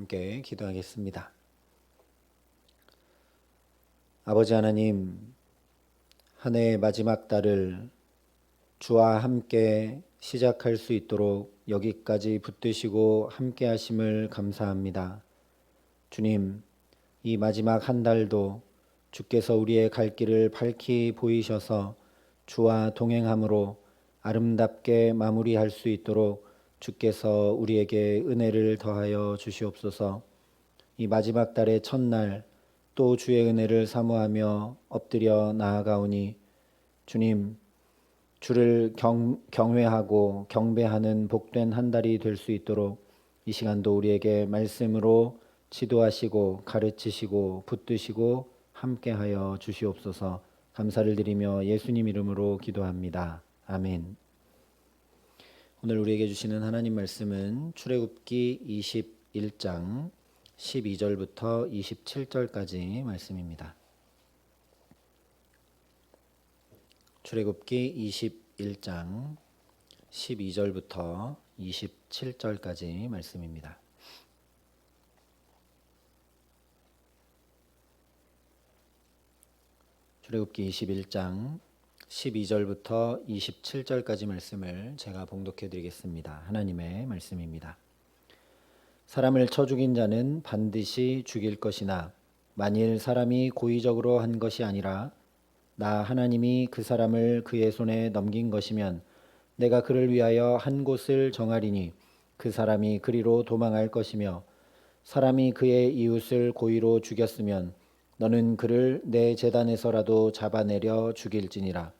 함께 기도하겠습니다. 아버지 하나님, 한 해의 마지막 달을 주와 함께 시작할 수 있도록 여기까지 붙드시고 함께 하심을 감사합니다. 주님, 이 마지막 한 달도 주께서 우리의 갈 길을 밝히 보이셔서 주와 동행함으로 아름답게 마무리할 수 있도록 주께서 우리에게 은혜를 더하여 주시옵소서. 이 마지막 달의 첫날 또 주의 은혜를 사모하며 엎드려 나아가오니 주님 주를 경, 경외하고 경배하는 복된 한 달이 될 수 있도록 이 시간도 우리에게 말씀으로 지도하시고 가르치시고 붙드시고 함께하여 주시옵소서 감사를 드리며 예수님 이름으로 기도합니다. 아멘. 오늘 우리에게 주시는 하나님 말씀은 출애굽기 21장 12절부터 27절까지 말씀입니다. 출애굽기 21장 12절부터 27절까지 말씀입니다. 출애굽기 21장 12절부터 27절까지 말씀을 제가 봉독해 드리겠습니다. 하나님의 말씀입니다. 사람을 쳐 죽인 자는 반드시 죽일 것이나 만일 사람이 고의적으로 한 것이 아니라 나 하나님이 그 사람을 그의 손에 넘긴 것이면 내가 그를 위하여 한 곳을 정하리니 그 사람이 그리로 도망할 것이며 사람이 그의 이웃을 고의로 죽였으면 너는 그를 내 재단에서라도 잡아내려 죽일지니라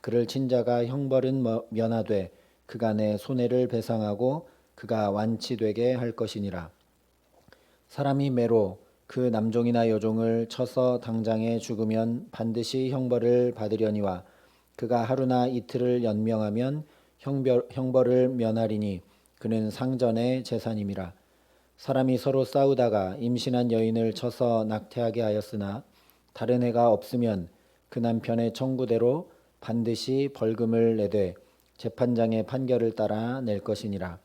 그를 친 자가 형벌은 면하되 내 손해를 배상하고 그가 완치되게 할 것이니라. 사람이 매로 그 남종이나 여종을 쳐서 당장에 죽으면 반드시 형벌을 받으려니와 그가 하루나 이틀을 연명하면 형벌, 형벌을 면하리니 그는 상전의 재산임이라. 사람이 서로 싸우다가 임신한 여인을 쳐서 낙태하게 하였으나 다른 애가 없으면 그 남편의 청구대로 반드시 벌금을 내되 재판장의 판결을 따라 낼 것이니라.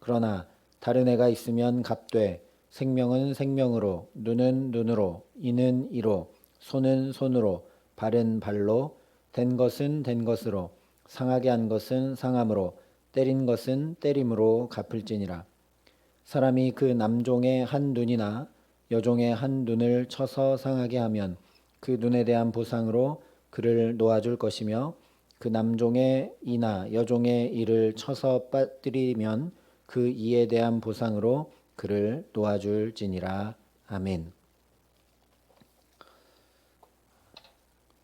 그러나 다른 애가 있으면 갚되 생명은 생명으로 눈은 눈으로 이는 이로 손은 손으로 발은 발로 된 것은 된 것으로 상하게 한 것은 상함으로 때린 것은 때림으로 갚을지니라. 사람이 그 남종의 한 눈이나 여종의 한 눈을 쳐서 상하게 하면 그 눈에 대한 보상으로 그를 놓아줄 것이며 그 남종의 이나 여종의 이를 쳐서 빠뜨리면 그 이에 대한 보상으로 그를 놓아줄지니라. 아멘.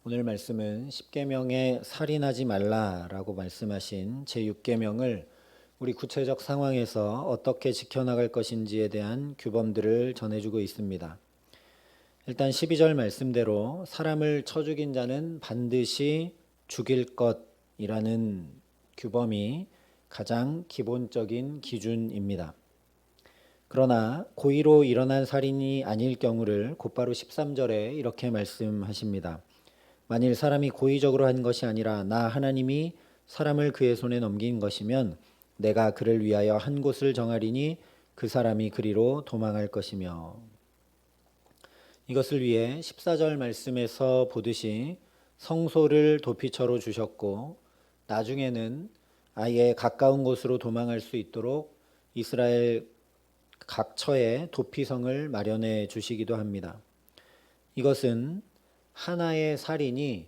오늘 말씀은 10계명에 살인하지 말라라고 말씀하신 제6계명을 우리 구체적 상황에서 어떻게 지켜나갈 것인지에 대한 규범들을 전해주고 있습니다. 일단 12절 말씀대로 사람을 쳐 죽인 자는 반드시 죽일 것이라는 규범이 가장 기본적인 기준입니다. 그러나 고의로 일어난 살인이 아닐 경우를 곧바로 13절에 이렇게 말씀하십니다. 만일 사람이 고의적으로 한 것이 아니라 나 하나님이 사람을 그의 손에 넘긴 것이면 내가 그를 위하여 한 곳을 정하리니 그 사람이 그리로 도망할 것이며 이것을 위해 14절 말씀에서 보듯이 성소를 도피처로 주셨고 나중에는 아예 가까운 곳으로 도망할 수 있도록 이스라엘 각처에 도피성을 마련해 주시기도 합니다. 이것은 하나의 살인이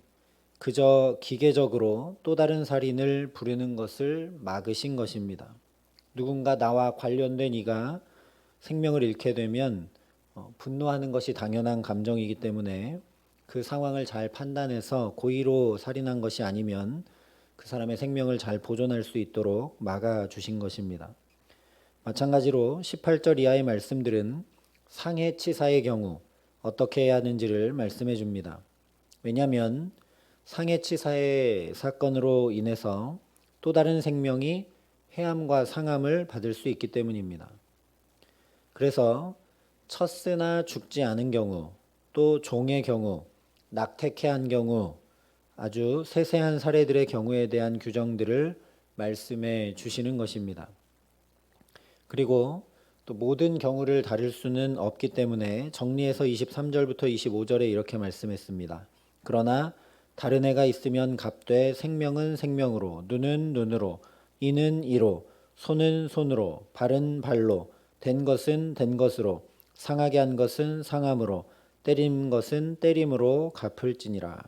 그저 기계적으로 또 다른 살인을 부르는 것을 막으신 것입니다. 누군가 나와 관련된 이가 생명을 잃게 되면 어, 분노하는 것이 당연한 감정이기 때문에 그 상황을 잘 판단해서 고의로 살인한 것이 아니면 그 사람의 생명을 잘 보존할 수 있도록 막아 주신 것입니다. 마찬가지로 18절 이하의 말씀들은 상해치사의 경우 어떻게 해야 하는지를 말씀해 줍니다. 왜냐하면 상해치사의 사건으로 인해서 또 다른 생명이 해함과 상함을 받을 수 있기 때문입니다. 그래서 쳤으나 죽지 않은 경우, 또 종의 경우, 낙태케 한 경우, 아주 세세한 사례들의 경우에 대한 규정들을 말씀해 주시는 것입니다. 그리고 또 모든 경우를 다룰 수는 없기 때문에 정리해서 23절부터 25절에 이렇게 말씀했습니다. 그러나 다른 애가 있으면 갑되 생명은 생명으로 눈은 눈으로 이는 이로 손은 손으로 발은 발로 된 것은 된 것으로 상하게 한 것은 상함으로 때린 것은 때림으로 갚을지니라.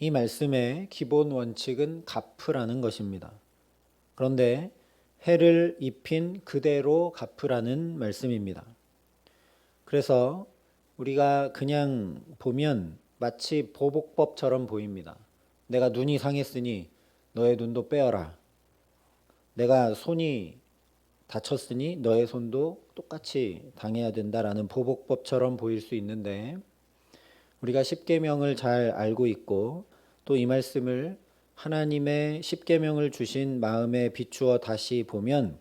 이 말씀의 기본 원칙은 갚으라는 것입니다. 그런데 해를 입힌 그대로 갚으라는 말씀입니다. 그래서 우리가 그냥 보면 마치 보복법처럼 보입니다. 내가 눈이 상했으니 너의 눈도 빼어라. 내가 손이 다쳤으니 너의 손도 똑같이 당해야 된다라는 보복법처럼 보일 수 있는데 우리가 십계명을 잘 알고 있고 또 이 말씀을 하나님의 십계명을 주신 마음에 비추어 다시 보면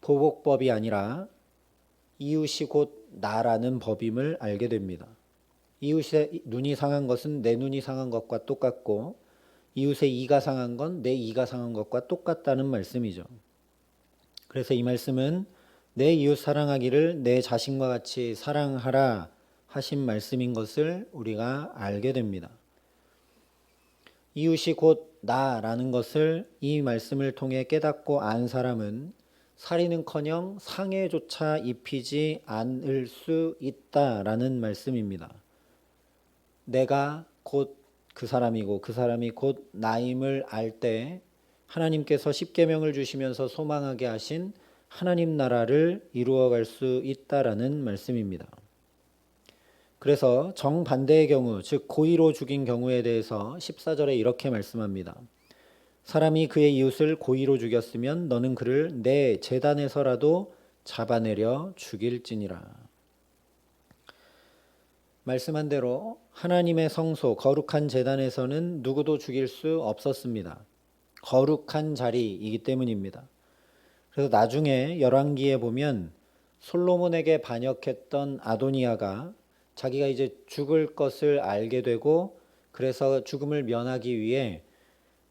보복법이 아니라 이웃이 곧 나라는 법임을 알게 됩니다. 이웃의 눈이 상한 것은 내 눈이 상한 것과 똑같고 이웃의 이가 상한 건 내 이가 상한 것과 똑같다는 말씀이죠. 그래서 이 말씀은 내 이웃 사랑하기를 내 자신과 같이 사랑하라 하신 말씀인 것을 우리가 알게 됩니다. 이웃이 곧 나라는 것을 이 말씀을 통해 깨닫고 안 사람은 살인은커녕 상해조차 입히지 않을 수 있다라는 말씀입니다. 내가 곧 그 사람이고 그 사람이 곧 나임을 알 때 하나님께서 십계명을 주시면서 소망하게 하신 하나님 나라를 이루어 갈 수 있다라는 말씀입니다. 그래서 정반대의 경우, 즉 고의로 죽인 경우에 대해서 14절에 이렇게 말씀합니다. 사람이 그의 이웃을 고의로 죽였으면 너는 그를 내 재단에서라도 잡아내려 죽일지니라. 말씀한 대로 하나님의 성소 거룩한 재단에서는 누구도 죽일 수 없었습니다. 거룩한 자리이기 때문입니다. 그래서 나중에 열왕기에 보면 솔로몬에게 반역했던 아도니아가 자기가 이제 죽을 것을 알게 되고 그래서 죽음을 면하기 위해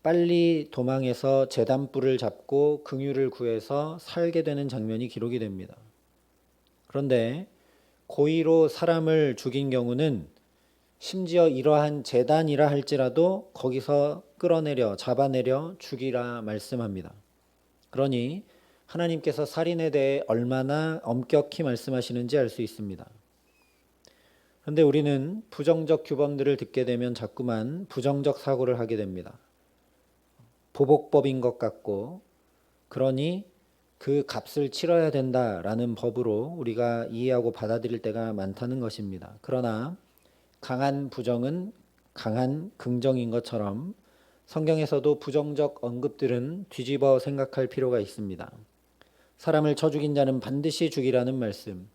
빨리 도망해서 재단불을 잡고 긍휼을 구해서 살게 되는 장면이 기록이 됩니다. 그런데 고의로 사람을 죽인 경우는 심지어 이러한 재단이라 할지라도 거기서 끌어내려 잡아내려 죽이라 말씀합니다. 그러니 하나님께서 살인에 대해 얼마나 엄격히 말씀하시는지 알 수 있습니다. 그런데 우리는 부정적 규범들을 듣게 되면 자꾸만 부정적 사고를 하게 됩니다. 보복법인 것 같고, 그러니 그 값을 치러야 된다라는 법으로 우리가 이해하고 받아들일 때가 많다는 것입니다. 그러나 강한 부정은 강한 긍정인 것처럼 성경에서도 부정적 언급들은 뒤집어 생각할 필요가 있습니다. 사람을 쳐 죽인 자는 반드시 죽이라는 말씀,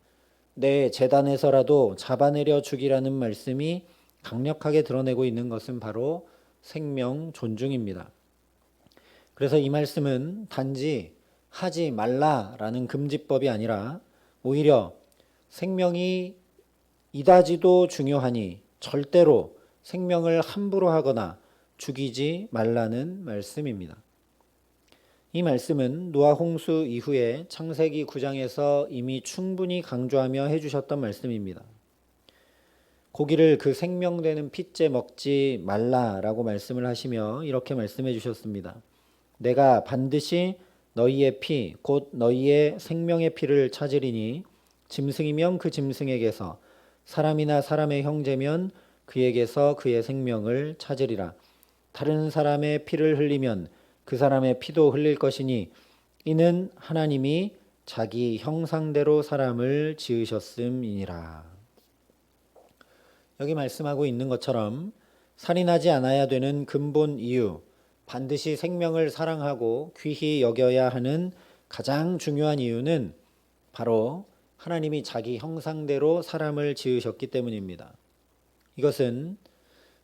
내 재단에서라도 잡아내려 죽이라는 말씀이 강력하게 드러내고 있는 것은 바로 생명 존중입니다. 그래서 이 말씀은 단지 하지 말라라는 금지법이 아니라 오히려 생명이 이다지도 중요하니 절대로 생명을 함부로 하거나 죽이지 말라는 말씀입니다. 이 말씀은 노아 홍수 이후에 창세기 9장에서 이미 충분히 강조하며 해주셨던 말씀입니다. 고기를 그 생명되는 핏째 먹지 말라라고 말씀을 하시며 이렇게 말씀해 주셨습니다. 내가 반드시 너희의 피, 곧 너희의 생명의 피를 찾으리니 짐승이면 그 짐승에게서 사람이나 사람의 형제면 그에게서 그의 생명을 찾으리라. 다른 사람의 피를 흘리면 그 사람의 피도 흘릴 것이니 이는 하나님이 자기 형상대로 사람을 지으셨음이니라. 여기 말씀하고 있는 것처럼 살인하지 않아야 되는 근본 이유, 반드시 생명을 사랑하고 귀히 여겨야 하는 가장 중요한 이유는 바로 하나님이 자기 형상대로 사람을 지으셨기 때문입니다. 이것은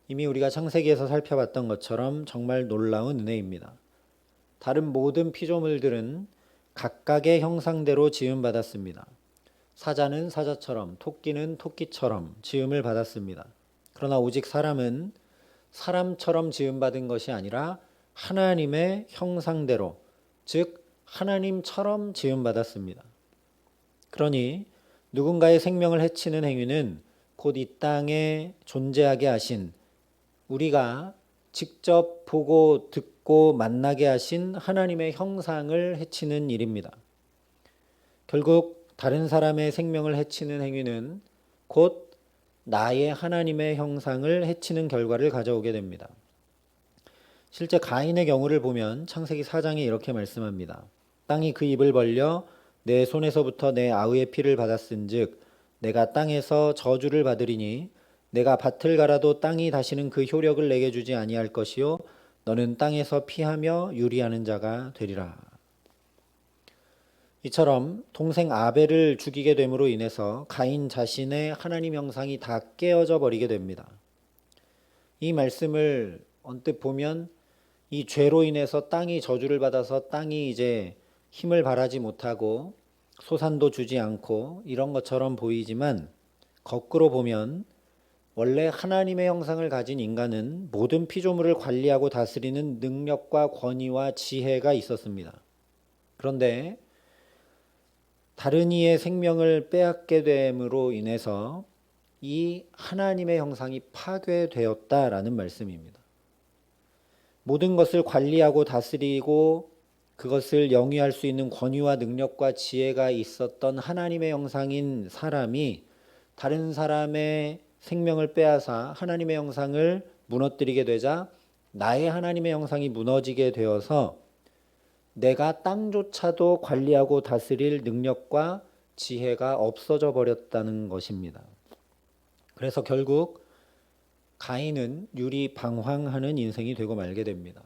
이미 우리가 창세기에서 살펴봤던 것처럼 정말 놀라운 은혜입니다. 다른 모든 피조물들은 각각의 형상대로 지음 받았습니다. 사자는 사자처럼, 토끼는 토끼처럼 지음을 받았습니다. 그러나 오직 사람은 사람처럼 지음 받은 것이 아니라 하나님의 형상대로, 즉 하나님처럼 지음 받았습니다. 그러니 누군가의 생명을 해치는 행위는 곧 이 땅에 존재하게 하신 우리가 직접 보고 듣고 만나게 하신 하나님의 형상을 해치는 일입니다. 결국 다른 사람의 생명을 해치는 행위는 곧 나의 하나님의 형상을 해치는 결과를 가져오게 됩니다. 실제 가인의 경우를 보면 창세기 4장에 이렇게 말씀합니다. 땅이 그 입을 벌려 내 손에서부터 내 아우의 피를 받았은즉 내가 땅에서 저주를 받으리니 내가 밭을 갈아도 땅이 다시는 그 효력을 내게 주지 아니할 것이요 너는 땅에서 피하며 유리하는 자가 되리라. 이처럼 동생 아벨을 죽이게 됨으로 인해서 가인 자신의 하나님 형상이 다 깨어져 버리게 됩니다. 이 말씀을 언뜻 보면 이 죄로 인해서 땅이 저주를 받아서 땅이 이제 힘을 발하지 못하고 소산도 주지 않고 이런 것처럼 보이지만 거꾸로 보면 원래 하나님의 형상을 가진 인간은 모든 피조물을 관리하고 다스리는 능력과 권위와 지혜가 있었습니다. 그런데 다른 이의 생명을 빼앗게 됨으로 인해서 이 하나님의 형상이 파괴되었다라는 말씀입니다. 모든 것을 관리하고 다스리고 그것을 영위할 수 있는 권위와 능력과 지혜가 있었던 하나님의 형상인 사람이 다른 사람의 생명을 빼앗아 하나님의 형상을 무너뜨리게 되자 나의 하나님의 형상이 무너지게 되어서 내가 땅조차도 관리하고 다스릴 능력과 지혜가 없어져 버렸다는 것입니다. 그래서 결국 가인은 유리 방황하는 인생이 되고 말게 됩니다.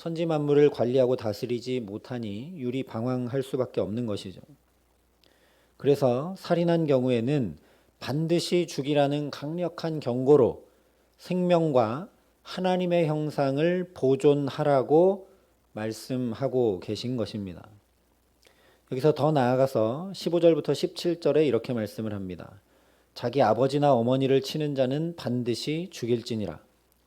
천지 만물을 관리하고 다스리지 못하니 유리 방황할 수밖에 없는 것이죠. 그래서 살인한 경우에는 반드시 죽이라는 강력한 경고로 생명과 하나님의 형상을 보존하라고 말씀하고 계신 것입니다. 여기서 더 나아가서 15절부터 17절에 이렇게 말씀을 합니다. 자기 아버지나 어머니를 치는 자는 반드시 죽일지니라.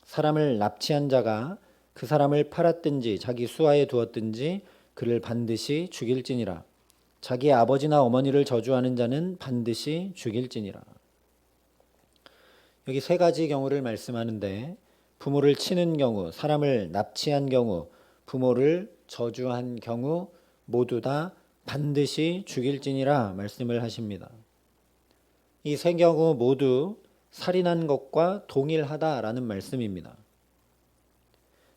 사람을 납치한 자가 그 사람을 팔았든지 자기 수하에 두었든지 그를 반드시 죽일지니라. 자기 아버지나 어머니를 저주하는 자는 반드시 죽일지니라. 여기 세 가지 경우를 말씀하는데 부모를 치는 경우, 사람을 납치한 경우, 부모를 저주한 경우 모두 다 반드시 죽일지니라 말씀을 하십니다. 이 세 경우 모두 살인한 것과 동일하다라는 말씀입니다.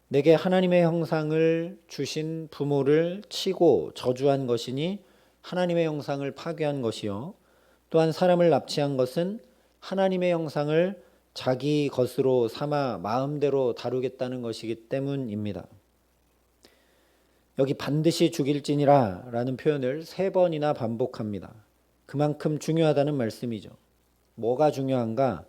내게 하나님의 형상을 주신 부모를 치고 저주한 것이니 하나님의 형상을 파괴한 것이요. 또한 사람을 납치한 것은 하나님의 형상을 자기 것으로 삼아 마음대로 다루겠다는 것이기 때문입니다. 여기 반드시 죽일지니라 라는 표현을 세 번이나 반복합니다. 그만큼 중요하다는 말씀이죠. 뭐가 중요한가?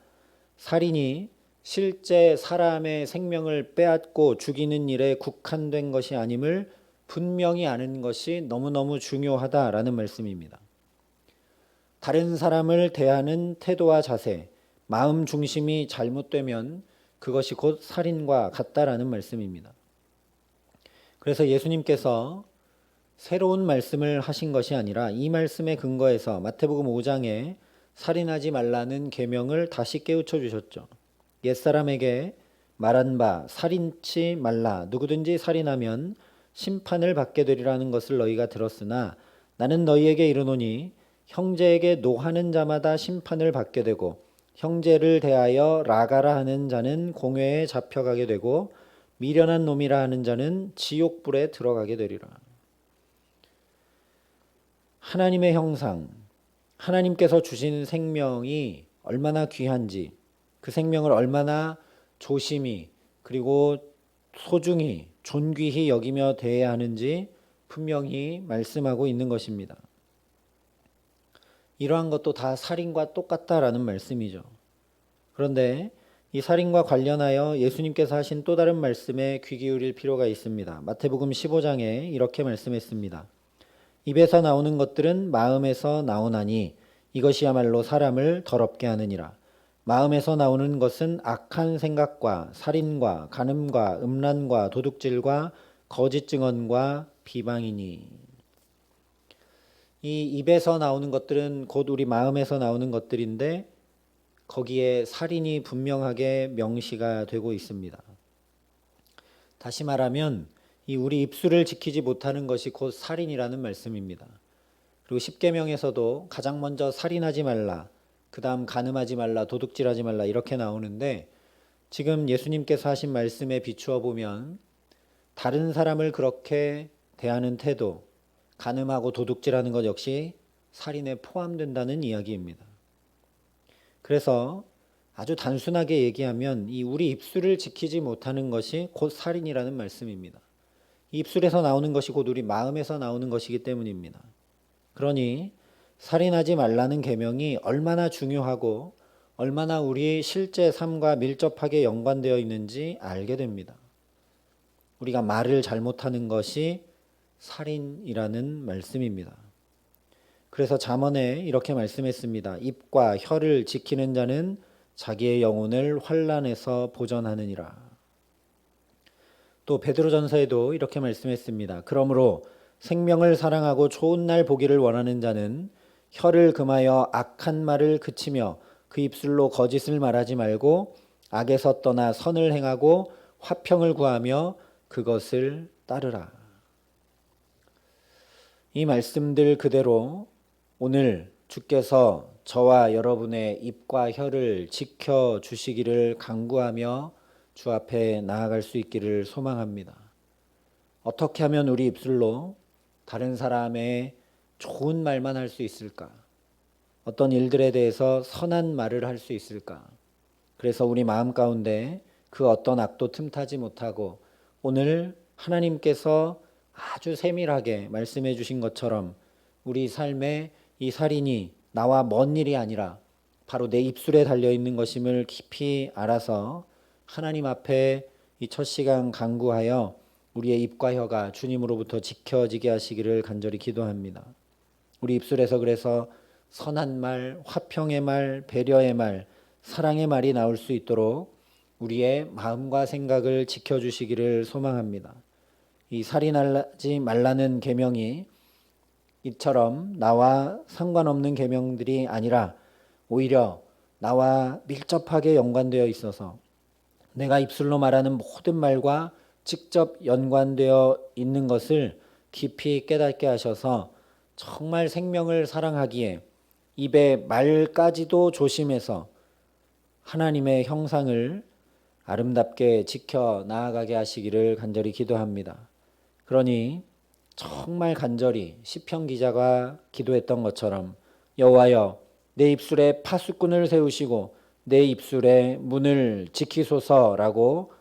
살인이 실제 사람의 생명을 빼앗고 죽이는 일에 국한된 것이 아님을 분명히 아는 것이 너무너무 중요하다라는 말씀입니다. 다른 사람을 대하는 태도와 자세, 마음 중심이 잘못되면 그것이 곧 살인과 같다라는 말씀입니다. 그래서 예수님께서 새로운 말씀을 하신 것이 아니라 이 말씀에 근거해서 마태복음 5장에 살인하지 말라는 계명을 다시 깨우쳐 주셨죠. 옛사람에게 말한 바 살인치 말라 누구든지 살인하면 심판을 받게 되리라는 것을 너희가 들었으나 나는 너희에게 이르노니 형제에게 노하는 자마다 심판을 받게 되고 형제를 대하여 라가라 하는 자는 공회에 잡혀가게 되고 미련한 놈이라 하는 자는 지옥불에 들어가게 되리라. 하나님의 형상, 하나님께서 주신 생명이 얼마나 귀한지 그 생명을 얼마나 조심히 그리고 소중히 존귀히 여기며 대해야 하는지 분명히 말씀하고 있는 것입니다. 이러한 것도 다 살인과 똑같다라는 말씀이죠. 그런데 이 살인과 관련하여 예수님께서 하신 또 다른 말씀에 귀 기울일 필요가 있습니다. 마태복음 15장에 이렇게 말씀했습니다. 입에서 나오는 것들은 마음에서 나오나니 이것이야말로 사람을 더럽게 하느니라. 마음에서 나오는 것은 악한 생각과 살인과 간음과 음란과 도둑질과 거짓 증언과 비방이니 이 입에서 나오는 것들은 곧 우리 마음에서 나오는 것들인데 거기에 살인이 분명하게 명시가 되고 있습니다. 다시 말하면 이 우리 입술을 지키지 못하는 것이 곧 살인이라는 말씀입니다. 그리고 십계명에서도 가장 먼저 살인하지 말라, 그 다음 간음하지 말라, 도둑질하지 말라 이렇게 나오는데 지금 예수님께서 하신 말씀에 비추어 보면 다른 사람을 그렇게 대하는 태도, 간음하고 도둑질하는 것 역시 살인에 포함된다는 이야기입니다. 그래서 아주 단순하게 얘기하면 이 우리 입술을 지키지 못하는 것이 곧 살인이라는 말씀입니다. 입술에서 나오는 것이 곧 우리 마음에서 나오는 것이기 때문입니다. 그러니 살인하지 말라는 계명이 얼마나 중요하고 얼마나 우리 실제 삶과 밀접하게 연관되어 있는지 알게 됩니다. 우리가 말을 잘못하는 것이 살인이라는 말씀입니다. 그래서 잠언에 이렇게 말씀했습니다. 입과 혀를 지키는 자는 자기의 영혼을 환란에서 보전하느니라. 또 베드로전서에도 이렇게 말씀했습니다. 그러므로 생명을 사랑하고 좋은 날 보기를 원하는 자는 혀를 금하여 악한 말을 그치며 그 입술로 거짓을 말하지 말고 악에서 떠나 선을 행하고 화평을 구하며 그것을 따르라. 이 말씀들 그대로 오늘 주께서 저와 여러분의 입과 혀를 지켜 주시기를 간구하며 주 앞에 나아갈 수 있기를 소망합니다. 어떻게 하면 우리 입술로 다른 사람의 좋은 말만 할 수 있을까? 어떤 일들에 대해서 선한 말을 할 수 있을까? 그래서 우리 마음 가운데 그 어떤 악도 틈타지 못하고 오늘 하나님께서 아주 세밀하게 말씀해 주신 것처럼 우리 삶에 이 살인이 나와 먼 일이 아니라 바로 내 입술에 달려 있는 것임을 깊이 알아서 하나님 앞에 이 첫 시간 간구하여 우리의 입과 혀가 주님으로부터 지켜지게 하시기를 간절히 기도합니다. 우리 입술에서 그래서 선한 말, 화평의 말, 배려의 말, 사랑의 말이 나올 수 있도록 우리의 마음과 생각을 지켜주시기를 소망합니다. 이 살인하지 말라는 계명이 이처럼 나와 상관없는 계명들이 아니라 오히려 나와 밀접하게 연관되어 있어서 내가 입술로 말하는 모든 말과 직접 연관되어 있는 것을 깊이 깨닫게 하셔서 정말 생명을 사랑하기에 입의 말까지도 조심해서 하나님의 형상을 아름답게 지켜 나아가게 하시기를 간절히 기도합니다. 그러니 정말 간절히 시편 기자가 기도했던 것처럼 여호와여 내 입술에 파수꾼을 세우시고 내 입술에 문을 지키소서라고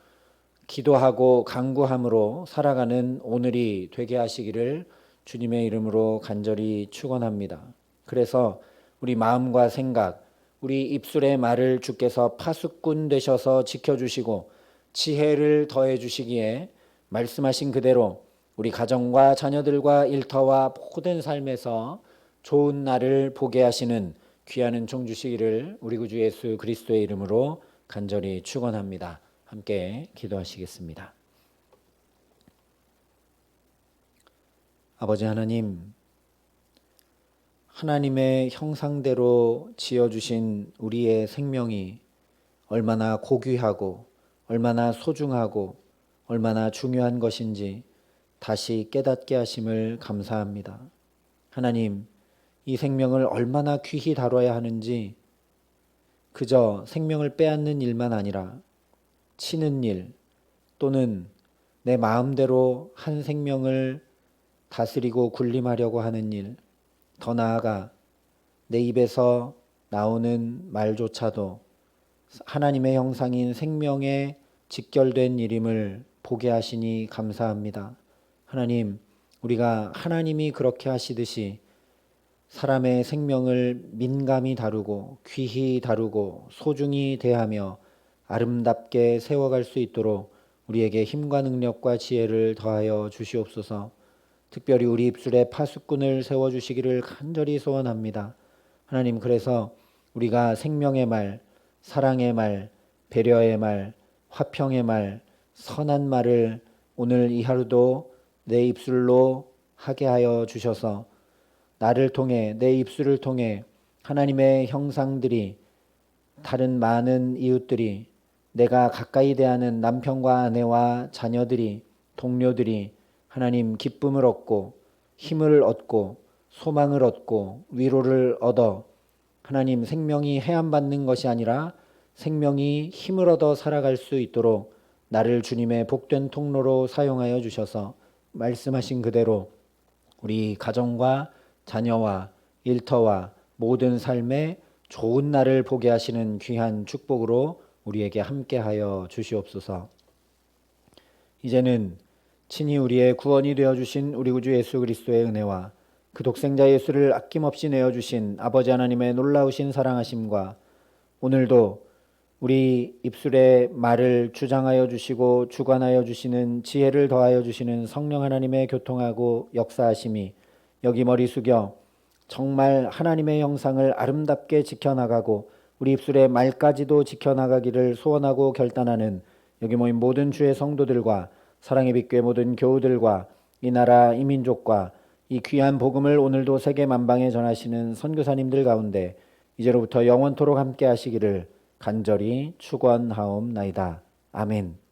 기도하고 간구함으로 살아가는 오늘이 되게 하시기를 주님의 이름으로 간절히 축원합니다. 그래서 우리 마음과 생각, 우리 입술의 말을 주께서 파수꾼 되셔서 지켜주시고 지혜를 더해 주시기에 말씀하신 그대로 우리 가정과 자녀들과 일터와 모든 삶에서 좋은 날을 보게 하시는 귀한 은총 주시기를 우리 구주 예수 그리스도의 이름으로 간절히 축원합니다. 함께 기도하시겠습니다. 아버지 하나님 하나님의 형상대로 지어 주신 우리의 생명이 얼마나 고귀하고 얼마나 소중하고 얼마나 중요한 것인지 다시 깨닫게 하심을 감사합니다. 하나님, 이 생명을 얼마나 귀히 다뤄야 하는지 그저 생명을 빼앗는 일만 아니라 치는 일 또는 내 마음대로 한 생명을 다스리고 군림하려고 하는 일, 더 나아가 내 입에서 나오는 말조차도 하나님의 형상인 생명에 직결된 일임을 보게 하시니 감사합니다. 하나님, 우리가 하나님이 그렇게 하시듯이 사람의 생명을 민감히 다루고 귀히 다루고 소중히 대하며 아름답게 세워갈 수 있도록 우리에게 힘과 능력과 지혜를 더하여 주시옵소서. 특별히 우리 입술에 파수꾼을 세워 주시기를 간절히 소원합니다. 하나님 그래서 우리가 생명의 말, 사랑의 말, 배려의 말, 화평의 말, 선한 말을 오늘 이 하루도 내 입술로 하게 하여 주셔서 나를 통해 내 입술을 통해 하나님의 형상들이 다른 많은 이웃들이 내가 가까이 대하는 남편과 아내와 자녀들이 동료들이 하나님 기쁨을 얻고 힘을 얻고 소망을 얻고 위로를 얻어 하나님 생명이 해함받는 것이 아니라 생명이 힘을 얻어 살아갈 수 있도록 나를 주님의 복된 통로로 사용하여 주셔서 말씀하신 그대로 우리 가정과 자녀와 일터와 모든 삶에 좋은 날을 보게 하시는 귀한 축복으로 우리에게 함께하여 주시옵소서. 이제는 친히 우리의 구원이 되어 주신 우리 구주 예수 그리스도의 은혜와 그 독생자 예수를 아낌없이 내어 주신 아버지 하나님의 놀라우신 사랑하심과 오늘도 우리 입술에 말을 주장하여 주시고 주관하여 주시는 지혜를 더하여 주시는 성령 하나님의 교통하고 역사하심이 여기 머리 숙여 정말 하나님의 형상을 아름답게 지켜나가고 우리 입술의 말까지도 지켜나가기를 소원하고 결단하는 여기 모인 모든 주의 성도들과 사랑의 빛교회 모든 교우들과 이 나라 이 민족과 이 귀한 복음을 오늘도 세계 만방에 전하시는 선교사님들 가운데 이제로부터 영원토록 함께 하시기를 간절히 축원하옵나이다. 아멘.